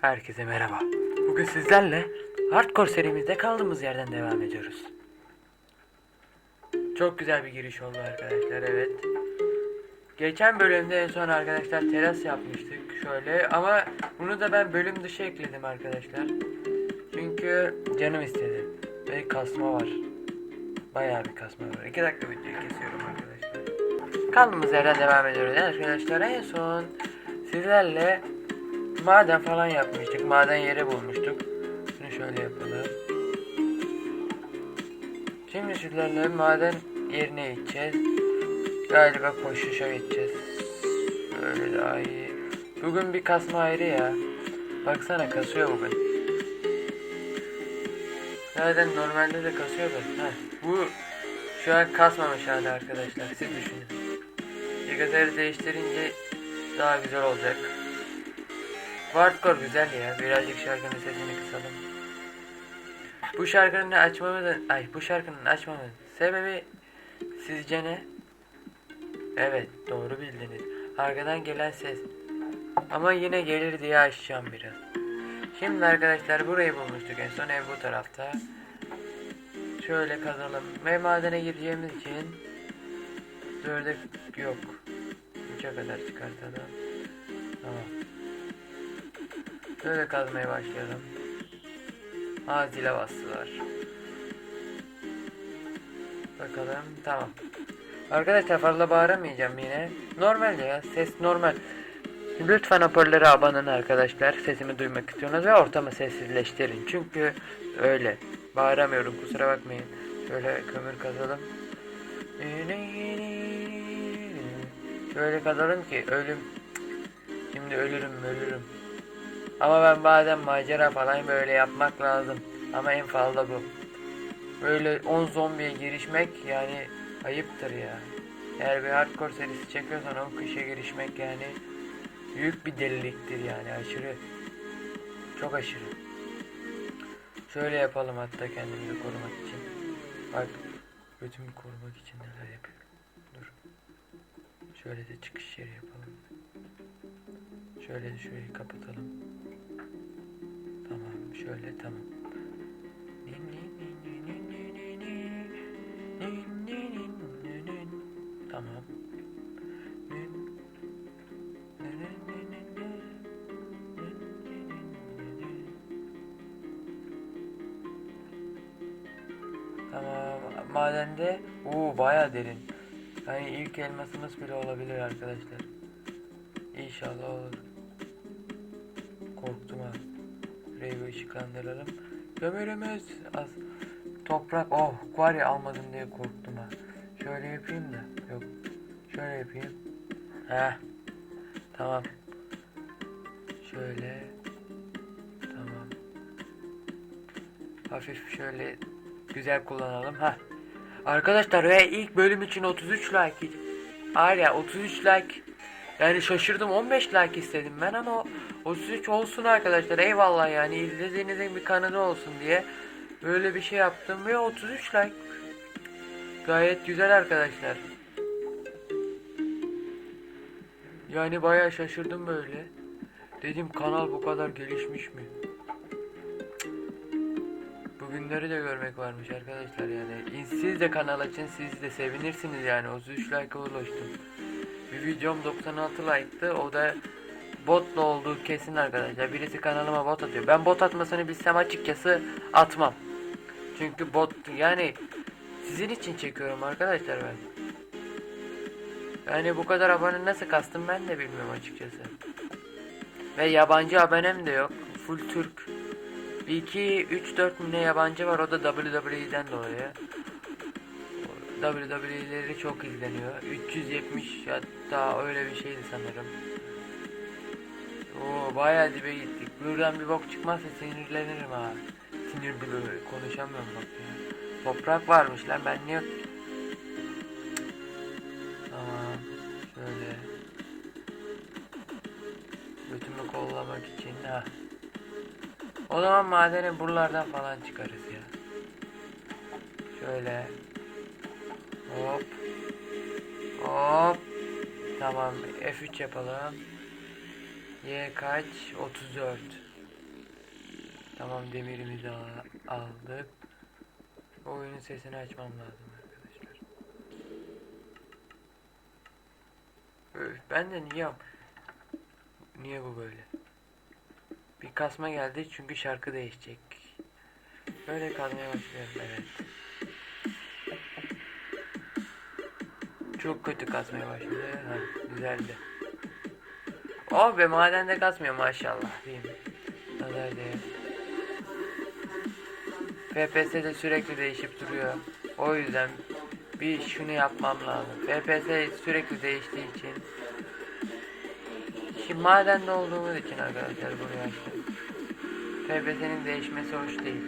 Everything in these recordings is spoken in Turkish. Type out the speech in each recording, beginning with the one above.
Herkese merhaba. Bugün sizlerle Hardcore serimizde kaldığımız yerden devam ediyoruz. Çok güzel bir giriş oldu arkadaşlar evet. Geçen bölümde en son arkadaşlar teras yapmıştık şöyle ama bunu da ben bölüm dışı ekledim arkadaşlar. Çünkü canım istedi ve kasma var. Bayağı bir kasma var. 2 dakika videoyu kesiyorum arkadaşlar. Kaldığımız yerden devam ediyoruz arkadaşlar. En son sizlerle maden falan yapmıştık. Maden yeri bulmuştuk. Şunu şöyle yapalım. Şimdi sizlerle maden yerine gideceğiz. Galiba koşuşa gideceğiz. Böyle daha iyi. Bugün bir kasma ayrı ya. Baksana kasıyor bugün. Zaten normalde de kasıyor da. Heh, bu şu an kasmamış hali arkadaşlar. Siz düşünün. Bilgisayarı değiştirince daha güzel olacak. Hardcore güzel ya. Birazcık şarkının sesini kısalım. Bu şarkının açmamızın, ay bu şarkının açmamın sebebi sizce ne? Evet doğru bildiniz. Arkadan gelen ses. Ama yine gelir diye açacağım biraz. Şimdi arkadaşlar burayı bulmuştuk en son ev bu tarafta. Şöyle kazalım. Ve madene gireceğimiz için dörde yok. Üçe kadar çıkartalım. Tamam. Şöyle kazmaya başlayalım. Aa zile bastılar. Bakalım tamam. Arkadaşlar fazla bağıramayacağım yine. Normal ya ses normal. Lütfen hoparlöre abanın arkadaşlar. Sesimi duymak istiyorsunuz ve ortamı sessizleştirin. Çünkü öyle. Bağıramıyorum kusura bakmayın. Şöyle kömür kazalım. Şöyle kazalım ki ölüm. Şimdi ölürüm ölürüm. Ama ben bazen macera falan böyle yapmak lazım. Ama en fazla bu. Böyle 10 zombiye girişmek yani ayıptır ya. Eğer bir hardcore serisi çekiyorsan 10 kişiye girişmek yani büyük bir deliliktir yani aşırı. Çok aşırı. Şöyle yapalım hatta kendimizi korumak için. Bak götümü korumak için neler yapıyorum. Dur. Şöyle de çıkış yeri yapalım. Şöyle de şurayı kapatalım. Şöyle tamam. Tamam. Tamam. Madende o baya derin. Yani ilk elmasımız bile olabilir arkadaşlar. İnşallah olur. Işıklandıralım. Kömürümüz az. Toprak oh var ya almadım diye korktum ha. Şöyle yapayım da. Yok. Şöyle yapayım. Heh. Tamam. Şöyle. Tamam. Hafif şöyle güzel kullanalım. ha. Arkadaşlar ve ilk bölüm için 33 like. Ya 33 like. Yani şaşırdım 15 like istedim ben ama 33 olsun arkadaşlar eyvallah yani izlediğinizin bir kanalı olsun diye böyle bir şey yaptım ve 33 like. Gayet güzel arkadaşlar. Yani bayağı şaşırdım böyle. Dedim kanal bu kadar gelişmiş mi? Bugünleri de görmek varmış arkadaşlar yani. Siz de kanal açın siz de sevinirsiniz yani. 33 like'a ulaştım. Bir videom 96 like'tı. O da botla olduğu kesin arkadaşlar. Birisi kanalıma bot atıyor. Ben bot atmasını bilsem açıkçası atmam. Çünkü bot yani sizin için çekiyorum arkadaşlar ben. Yani bu kadar abone nasıl kastım ben de bilmiyorum açıkçası. Ve yabancı abonem de yok. Full Türk. 2, 3, 4 ne yabancı var o da WWE'den dolayı. WWE'leri çok izleniyor. 370 hatta öyle bir şeydi sanırım. Oo bayağı dibe gittik. Buradan bir bok çıkmazsa sinirlenirim ha. Sinir böyle konuşamıyorum bak ya. Toprak varmış lan ben niye... Tamam. Şöyle. Götümü kollamak için ha. O zaman madeni buralardan falan çıkarız ya. Şöyle. Hop. Hop. Tamam F3 yapalım. Y kaç? 34. Tamam demirimizi aldık. Oyunun sesini açmam lazım arkadaşlar. Öf, ben de niye niye bu böyle? Bir kasma geldi çünkü şarkı değişecek. Böyle kalmaya başlıyorum evet. Çok kötü kasmaya başladı. Ha, güzeldi. Oh be madende kasmıyor maşallah değil? Nazar değer. FPS de sürekli değişip duruyor. O yüzden bir şunu yapmam lazım. FPS sürekli değiştiği için. Şimdi madende olduğumuz için arkadaşlar bunu açtım. FPS'nin değişmesi hoş değil.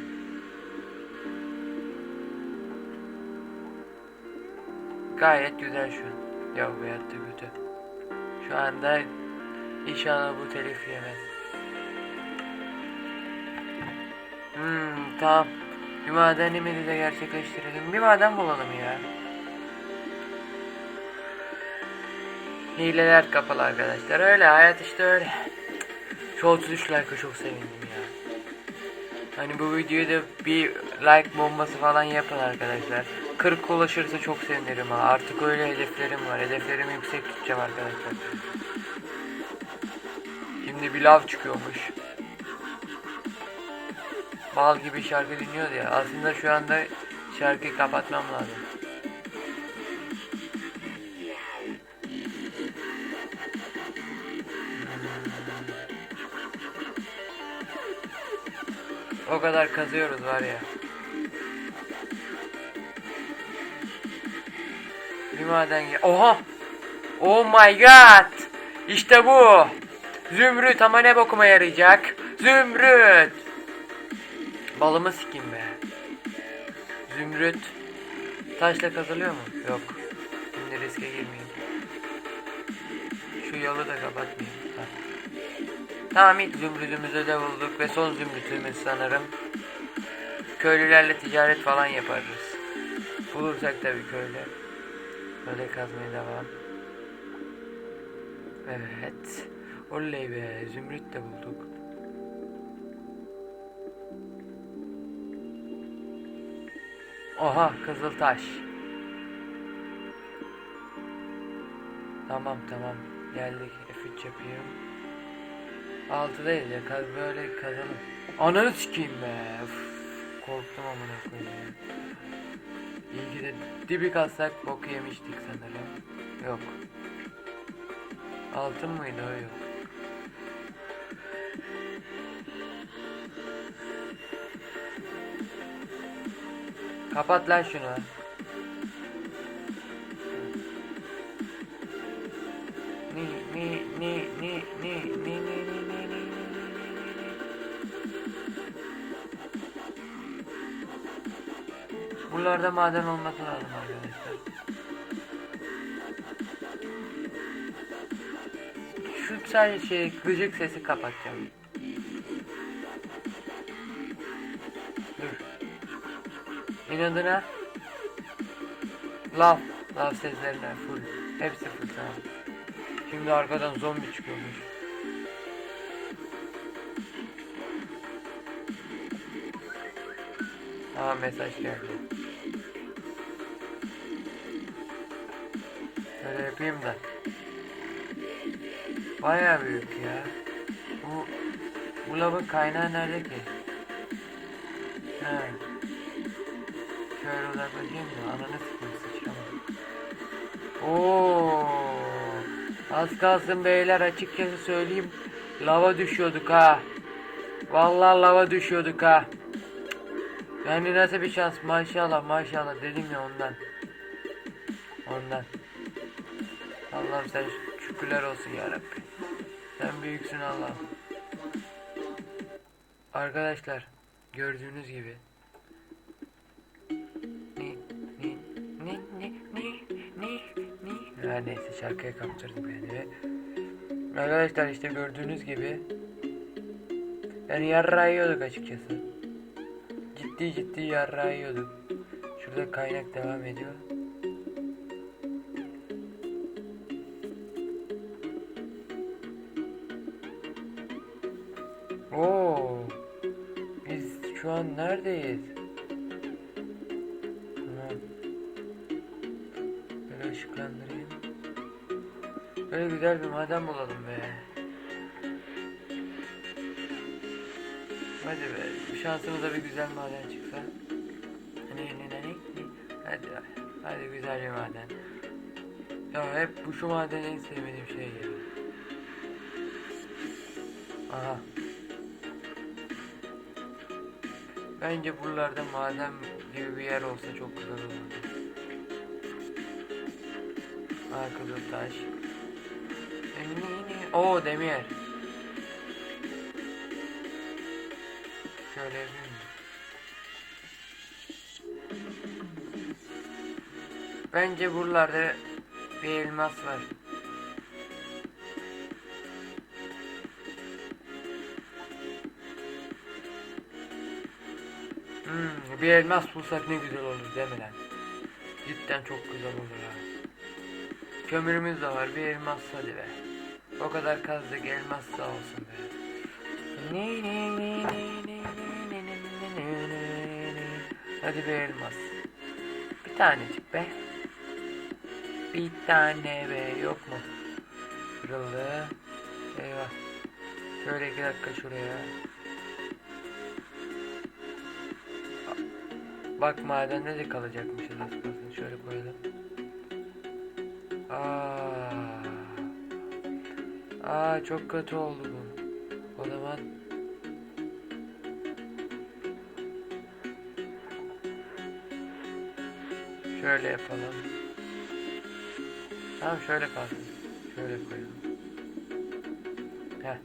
Gayet güzel şu an. Ya veyahut da kötü. Şu anda inşallah bu telif yemez. Hmm, tamam. Bir madenimizi de gerçekleştirelim. Bir maden bulalım ya. Hileler kapalı arkadaşlar. Öyle hayat işte öyle. Şu 33 like'a çok sevindim ya. Hani bu videoya da bir like bombası falan yapın arkadaşlar. 40 ulaşırsa çok sevinirim ha. Artık öyle hedeflerim var. Hedeflerimi yüksek tutacağım arkadaşlar. Şimdi bir lav çıkıyormuş. Bal gibi şarkı dinliyordu ya. Aslında şu anda şarkıyı kapatmam lazım. O kadar kazıyoruz var ya. Bir maden. Oha! Oh my god! İşte bu! Zümrüt ama ne bokuma yarayacak? Zümrüt! Balımı sikeyim be. Zümrüt. Taşla kazılıyor mu? Yok. Şimdi riske girmeyeyim. Şu yolu da kapatmayayım. Ha. Tamam ilk zümrüdümüzü de bulduk ve son zümrütümüz sanırım. Köylülerle ticaret falan yaparız. Bulursak tabii köylü. Böyle kazmaya devam. Evet. Oley be zümrüt de bulduk. Oha kızıltaş. Tamam tamam geldik F3 yapayım. Altıdayız ya kaz böyle kazalım. Ananı sikeyim be. Üf, korktum amına koyayım. İyi ki de dibi kazsak boku yemiştik sanırım. Yok. Altın mıydı o yok. Kapat lan şunu. Ni ni ni ni ni ni ni ni ni ni Buralarda maden olması lazım arkadaşlar. Şu sadece şey gıcık sesi kapatacağım. İnadına Lav, lav seslerine full. Hepsi full tamam. Şimdi arkadan zombi çıkıyormuş. Aa mesaj geldi. Böyle yapayım da. Baya büyük ya. Bu bu lavın kaynağı nerede ki? He. Şöyle uzaklaşayım ananı sikeyim. Oo. Az kalsın beyler açıkçası söyleyeyim. Lava düşüyorduk ha. Vallahi lava düşüyorduk ha. Yani nasıl bir şans maşallah maşallah dedim ya ondan. Ondan. Allah'ım sen şükürler olsun ya Rabbi. Sen büyüksün Allah'ım. Arkadaşlar gördüğünüz gibi Her neyse şarkıya kaptırdım yani. Arkadaşlar işte gördüğünüz gibi yani yarra yiyorduk açıkçası. Ciddi ciddi yarra yiyorduk. Şurada kaynak devam ediyor. Oo. şu an neredeyiz? Böyle güzel bir maden bulalım be. Hadi be. Şansımıza bir güzel maden çıksa. Ne ne ne ne. Hadi hadi güzel bir maden. Ya hep bu şu maden en sevmediğim şey ya. Aha. Bence buralarda maden gibi bir yer olsa çok güzel olurdu. Aa kızıltaş. Oo demir. Şöyle yapayım? Bence buralarda bir elmas var. Hmm, bir elmas bulsak ne güzel olur değil mi lan? Cidden çok güzel olur ha. Kömürümüz de var bir elmas hadi be. O kadar kazdık elmas sağ olsun be. Hadi bir elmas. Bir tanecik be. Bir tane be yok mu? Kırıldı. Eyvah. Şöyle iki dakika şuraya. Bak madende de kalacakmışız az kalsın. Şöyle koyalım. Aa. Aa çok kötü oldu bu. O zaman şöyle yapalım. Tamam şöyle kalsın. Şöyle koyalım. Heh.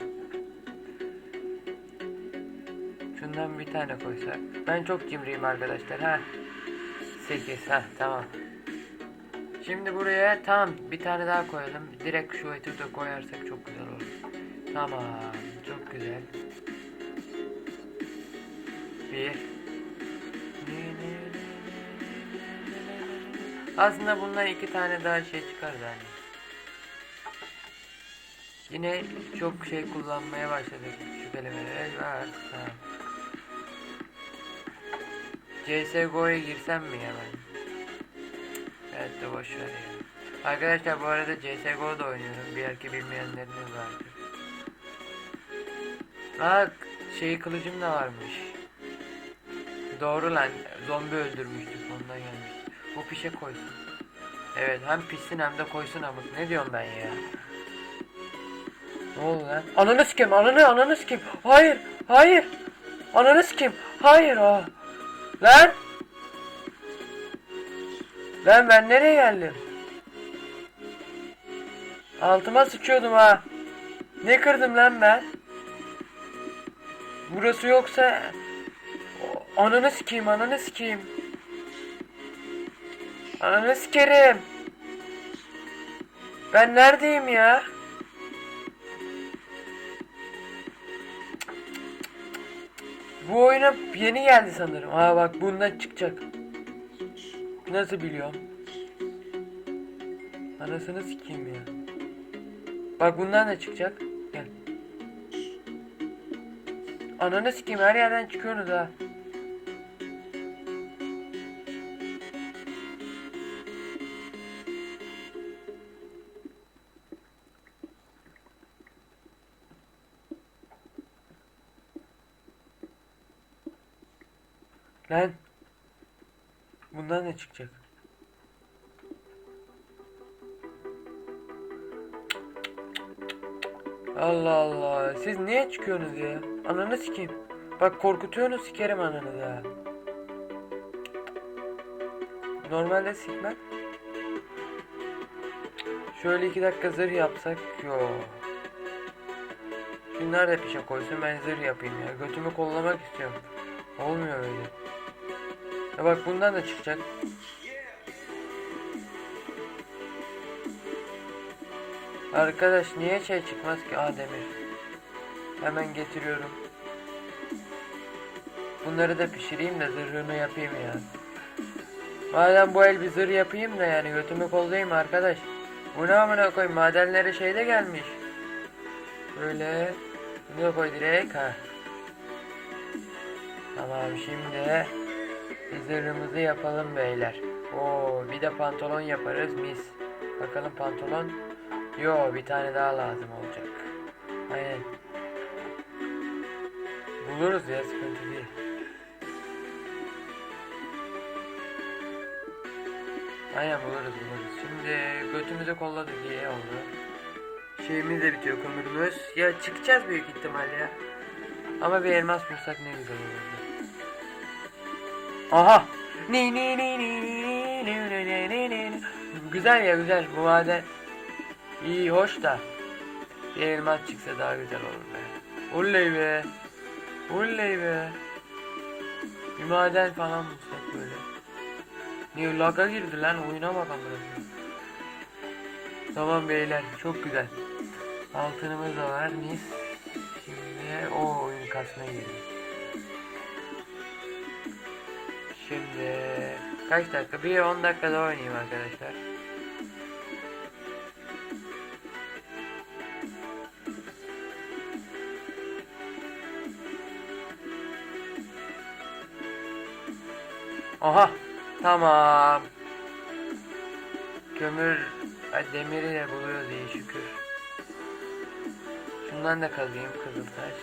Şundan bir tane koysak. Ben çok cimriyim arkadaşlar. Ha. 8. Ha tamam. Şimdi buraya tam bir tane daha koyalım. Direkt şu eti de koyarsak çok güzel olur. Tamam. Çok güzel. Bir. Aslında bundan iki tane daha şey çıkar yani. Yine çok şey kullanmaya başladık. Şu kelimeler var. Tamam. CSGO'ya girsem mi ben? Evet de boş ver ya. Arkadaşlar bu arada CSGO da oynuyorum. Belki bilmeyenleriniz vardır. Bak şey kılıcım da varmış. Doğru lan. Zombi öldürmüştük ondan gelmiş. Bu pişe koysun. Evet hem pişsin hem de koysun amık. Ne diyorum ben ya? Ne oldu lan? Ananı sikeyim ananı ananı sikeyim. Hayır hayır. Ananı sikeyim. Hayır o. Lan. Lan ben nereye geldim? Altıma sıçıyordum ha. Ne kırdım lan ben? Burası yoksa... Ananı sikeyim, ananı sikeyim. Ananı sikerim. Ben neredeyim ya? Bu oyuna yeni geldi sanırım. Ha bak bundan çıkacak. Nasıl biliyorum? Anasını sikeyim ya. Bak bundan da çıkacak. Gel. Ananı sikeyim her yerden çıkıyorsunuz ha. Lan. Çıkacak? Allah Allah. Siz niye çıkıyorsunuz ya? Ananı sikeyim. Bak korkutuyorsunuz sikerim ananı da. Normalde sikmem. Şöyle iki dakika zırh yapsak. Yo. Şunlar da pişe koysun ben zırh yapayım ya. Götümü kollamak istiyorum. Olmuyor öyle. Ya bak bundan da çıkacak. Arkadaş niye şey çıkmaz ki? Aa demir. Hemen getiriyorum. Bunları da pişireyim de zırhını yapayım ya. Madem bu el bir zırh yapayım da yani götümü kollayayım arkadaş. Bu ne amına koyayım madenlere şey de gelmiş. Böyle. Bunu koy direkt ha. Tamam şimdi hazırlığımızı yapalım beyler. Oo bir de pantolon yaparız mis. Bakalım pantolon. Yo bir tane daha lazım olacak. Aynen. Buluruz ya sıkıntı değil. Aynen buluruz buluruz. Şimdi götümüze kolladık iyi oldu. Şeyimiz de bitiyor kömürümüz. Ya çıkacağız büyük ihtimal ya. Ama bir elmas bulsak ne güzel olurdu. Aha! Ni ni ni ni ni ni ni ni ni. Güzel ya güzel bu maden. İyi hoş da. Bir elmas çıksa daha güzel olur be. Oley be. Oley be. Bir maden falan bulsak böyle. Niye laga girdi lan oyuna bak amına. Tamam beyler çok güzel. Altınımız da var mis. Şimdi o oyun kasmaya girdi. Şimdi kaç dakika? Bir 10 dakikada oynayayım arkadaşlar. Aha tamam. Kömür demiri de buluyoruz iyi şükür. Şundan da kazayım kızıltaş.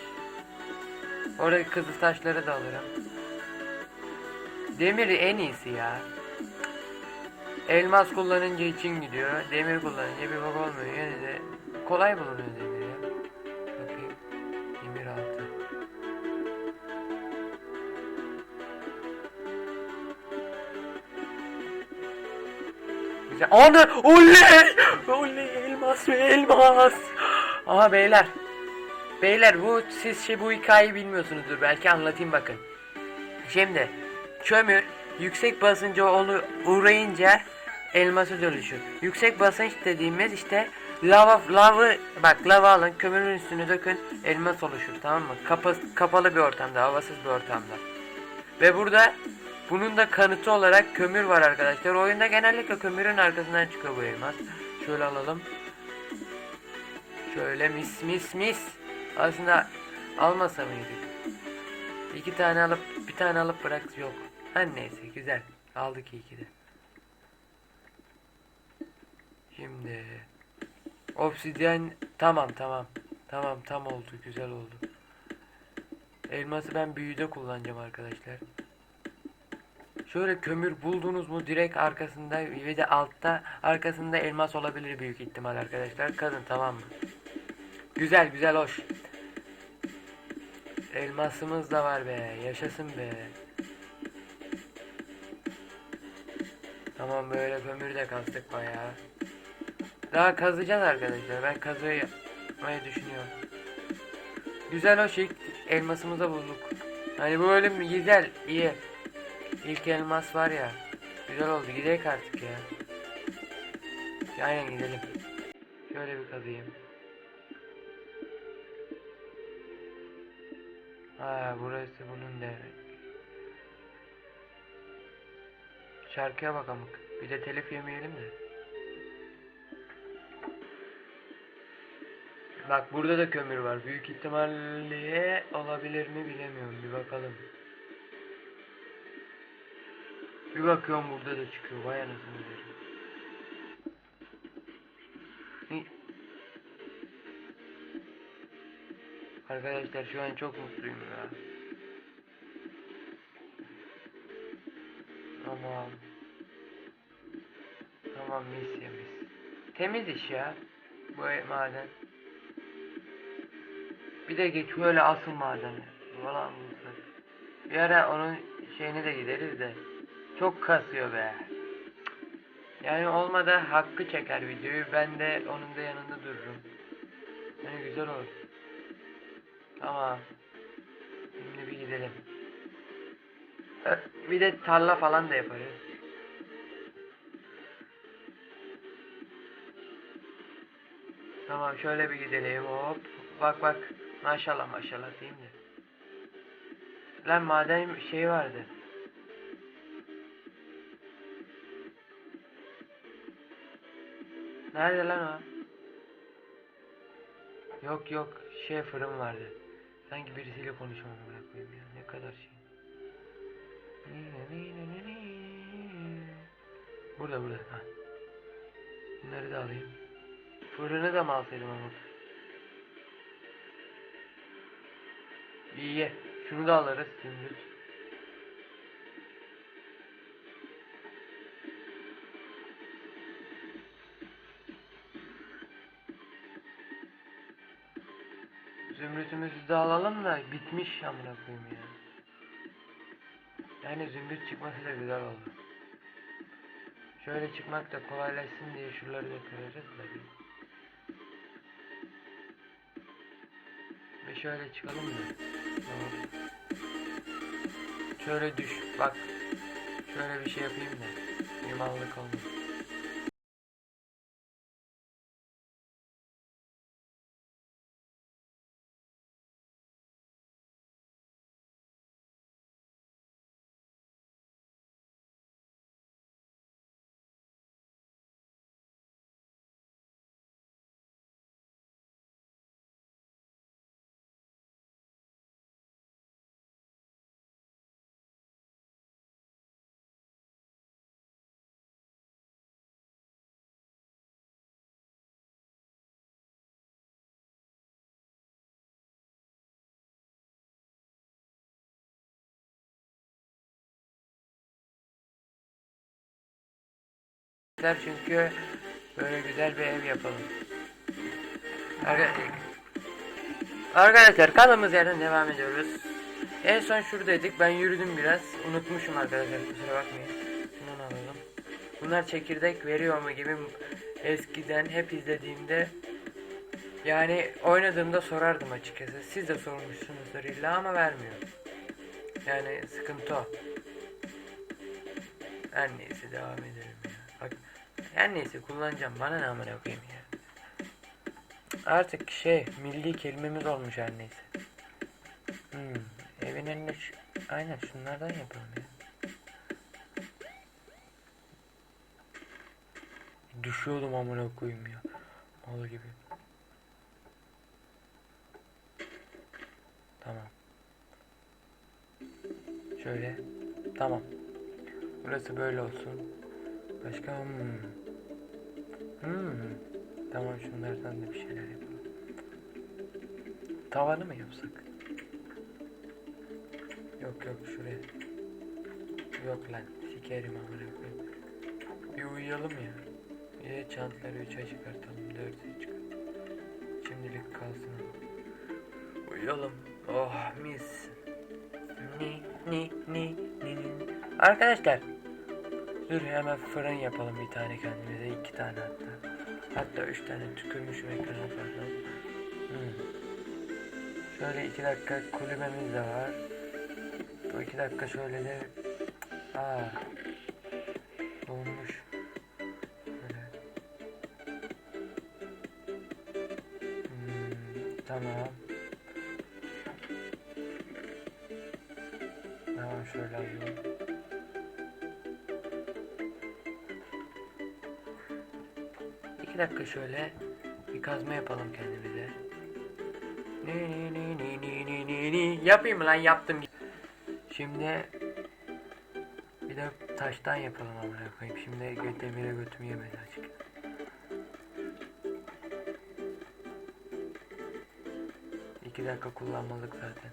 Oradaki kızıltaşları da alırım. Demiri en iyisi ya. Elmas kullanınca için gidiyor. Demir kullanınca bir bak olmuyor. Yine de kolay bulunuyor demir ya. Bakayım. Demir altı. Güzel. Ana! Oley! Oley! Elmas ve elmas! Aha beyler. Beyler bu siz şey bu hikayeyi bilmiyorsunuzdur. Belki anlatayım bakın. Şimdi kömür yüksek basınca onu uğrayınca elması dönüşür. Yüksek basınç dediğimiz işte lava lavı bak lava alın kömürün üstüne dökün elmas oluşur tamam mı? Kapa, kapalı bir ortamda havasız bir ortamda. Ve burada bunun da kanıtı olarak kömür var arkadaşlar. Oyunda genellikle kömürün arkasından çıkıyor bu elmas. Şöyle alalım. Şöyle mis mis mis. Aslında almasa mıydık? İki tane alıp bir tane alıp bırak yok. Her neyse güzel. Aldık iyi ki de. Şimdi obsidyen tamam tamam. Tamam tam oldu güzel oldu. Elması ben büyüde kullanacağım arkadaşlar. Şöyle kömür buldunuz mu direkt arkasında ve de altta arkasında elmas olabilir büyük ihtimal arkadaşlar. Kazın tamam mı? Güzel güzel hoş. Elmasımız da var be. Yaşasın be. Tamam böyle kömür de kazdık bayağı. Daha kazacağız arkadaşlar. Ben kazıyı yapmayı düşünüyorum. Güzel hoş ilk elmasımıza bulduk. Hani bu bölüm güzel, iyi. İlk elmas var ya. Güzel oldu. Gidelim artık ya. Aynen gidelim. Şöyle bir kazıyım. Ha burası bunun demek. Şarkıya bak amık. Bir de telif yemeyelim de. Bak burada da kömür var. Büyük ihtimalle olabilir mi bilemiyorum. Bir bakalım. Bir bakıyorum burada da çıkıyor. Vay anasını. Hı. Arkadaşlar şu an çok mutluyum ya. Tamam. Tamam mis ya mis. Temiz iş ya. Bu maden. Bir de geç böyle asıl maden. Falan bulsak. Bir ara onun şeyine de gideriz de. Çok kasıyor be. Yani olmadı hakkı çeker videoyu. Ben de onun da yanında dururum. Yani güzel olur. Tamam. Şimdi bir gidelim. Bir de tarla falan da yaparız. Tamam şöyle bir gidelim hop. Bak bak. Maşallah maşallah diyeyim de. Lan maden şey vardı. Nerede lan o? Yok yok şey fırın vardı. Sanki birisiyle konuşmam koyayım ya. Ne kadar şey. Burada burada. Ha. Bunları da alayım. Fırını da mı alsaydım ama? İyi. Şunu da alırız zümrüt. Zümrütümüzü de alalım da bitmiş amına koyayım ya. Yani zümrüt çıkması da güzel oldu. Şöyle çıkmak da kolaylaşsın diye şuraları da kırarız da bir. Ve şöyle çıkalım da. Tamam. Şöyle düş. Bak. Şöyle bir şey yapayım da. Limanlık olmasın. Çünkü böyle güzel bir ev yapalım. Arkadaşlar, arkadaşlar kalımız yerden devam ediyoruz. En son şuradaydık. Ben yürüdüm biraz. Unutmuşum arkadaşlar. Kusura bakmayın. Şundan alalım. Bunlar çekirdek veriyor mu gibi eskiden hep izlediğimde yani oynadığımda sorardım açıkçası. Siz de sormuşsunuzdur illa ama vermiyor. Yani sıkıntı o. Her neyse devam edelim ya. Bak her neyse kullanacağım. Bana ne amına koyayım ya. Artık şey milli kelimemiz olmuş her neyse. Hmm, evin önüne şu... Aynen şunlardan yapalım ya. Düşüyordum amına koyayım ya. Mal gibi. Tamam. Şöyle. Tamam. Burası böyle olsun. Başka hmm. Hmm. Tamam şunlardan da bir şeyler yapalım. Tavanı mı yapsak? Yok yok şuraya. Yok lan sikerim amına koyayım. Bir uyuyalım ya. Bir çantları 3'e çıkartalım. 4'e çıkartalım. Şimdilik kalsın. Uyuyalım. Oh mis. Ni ni ni ni ni. Arkadaşlar Dur hemen fırın yapalım bir tane kendimize iki tane hatta. Hatta üç tane tükürmüşüm ekrana pardon. Hmm. Şöyle iki dakika kulübemiz de var. Bu iki dakika şöyle de Aa. Dolmuş. Böyle. Hmm, tamam. Tamam şöyle alayım. İki dakika şöyle bir kazma yapalım kendimize. Ni ni ni ni ni ni ni ni yapayım lan yaptım. Şimdi bir de taştan yapalım amına koyayım. Şimdi demire götümü yemedi açık. İki dakika kullanmalık zaten.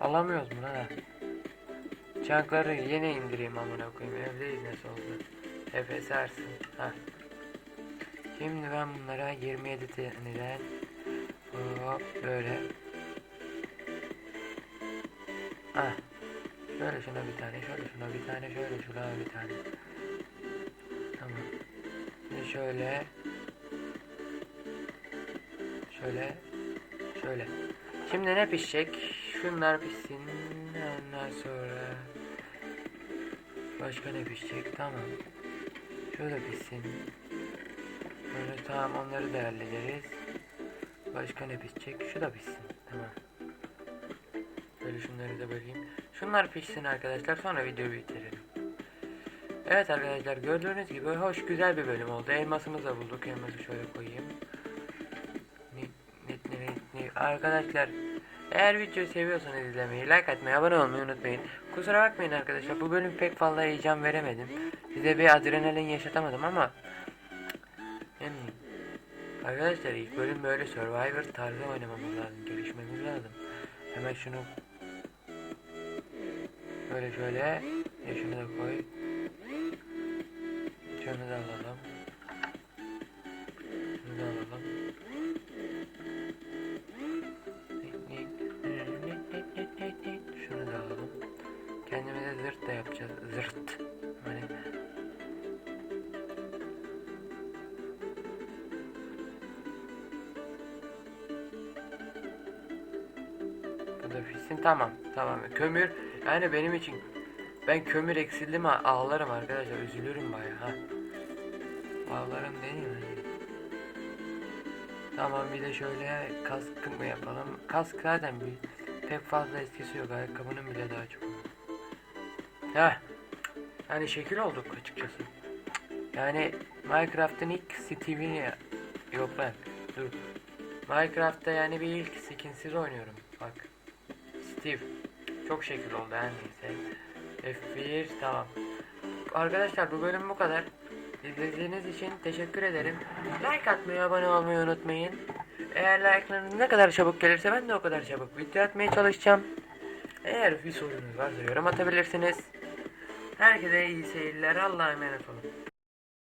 Alamıyoruz mu lan? Çankları yine indireyim amına koyayım. Evdeyiz nasıl oldu? Efes Ersin. Ha. Şimdi ben bunlara 27 taneden böyle. Ha. Şöyle şuna bir tane, şöyle şuna bir tane, şöyle şuna bir tane. Tamam. Şimdi şöyle. Şöyle. Şöyle. Şimdi ne pişecek? Şunlar pişsin. Ondan sonra başka ne pişecek? Tamam. Şöyle pişsin. Böyle tamam onları da. Başka ne pişecek? Şu da pişsin. Tamam. Böyle şunları da böleyim. Şunlar pişsin arkadaşlar. Sonra videoyu bitirelim. Evet arkadaşlar gördüğünüz gibi hoş güzel bir bölüm oldu. Elmasımızı da bulduk. Elması şöyle koyayım. Ni arkadaşlar eğer videoyu seviyorsanız izlemeyi, like atmayı, abone olmayı unutmayın. Kusura bakmayın arkadaşlar bu bölüm pek fazla heyecan veremedim. Size bir adrenalin yaşatamadım ama yani arkadaşlar ilk bölüm böyle Survivor tarzı oynamamız lazım, gelişmemiz lazım. Hemen şunu böyle şöyle ya şunu da koy. Şunu da alalım. Tamam tamam. Kömür yani benim için ben kömür eksildi mi ağlarım arkadaşlar. Üzülürüm baya ha. Ağlarım değil mi? Tamam bir de şöyle kask mı yapalım. Kask zaten bir pek fazla etkisi yok. Ayakkabının bile daha çok. Heh. yani şekil olduk açıkçası. Yani Minecraft'ın ilk Steve'ini yok ben dur. Minecraft'ta yani bir ilk skinsiz oynuyorum bak Steve. Çok şekil oldu her neyse. F1 tamam. Arkadaşlar bu bölüm bu kadar. İzlediğiniz için teşekkür ederim. Like atmayı, abone olmayı unutmayın. Eğer like'larınız ne kadar çabuk gelirse ben de o kadar çabuk video atmaya çalışacağım. Eğer bir sorunuz varsa yorum atabilirsiniz. Herkese iyi seyirler. Allah'a emanet olun.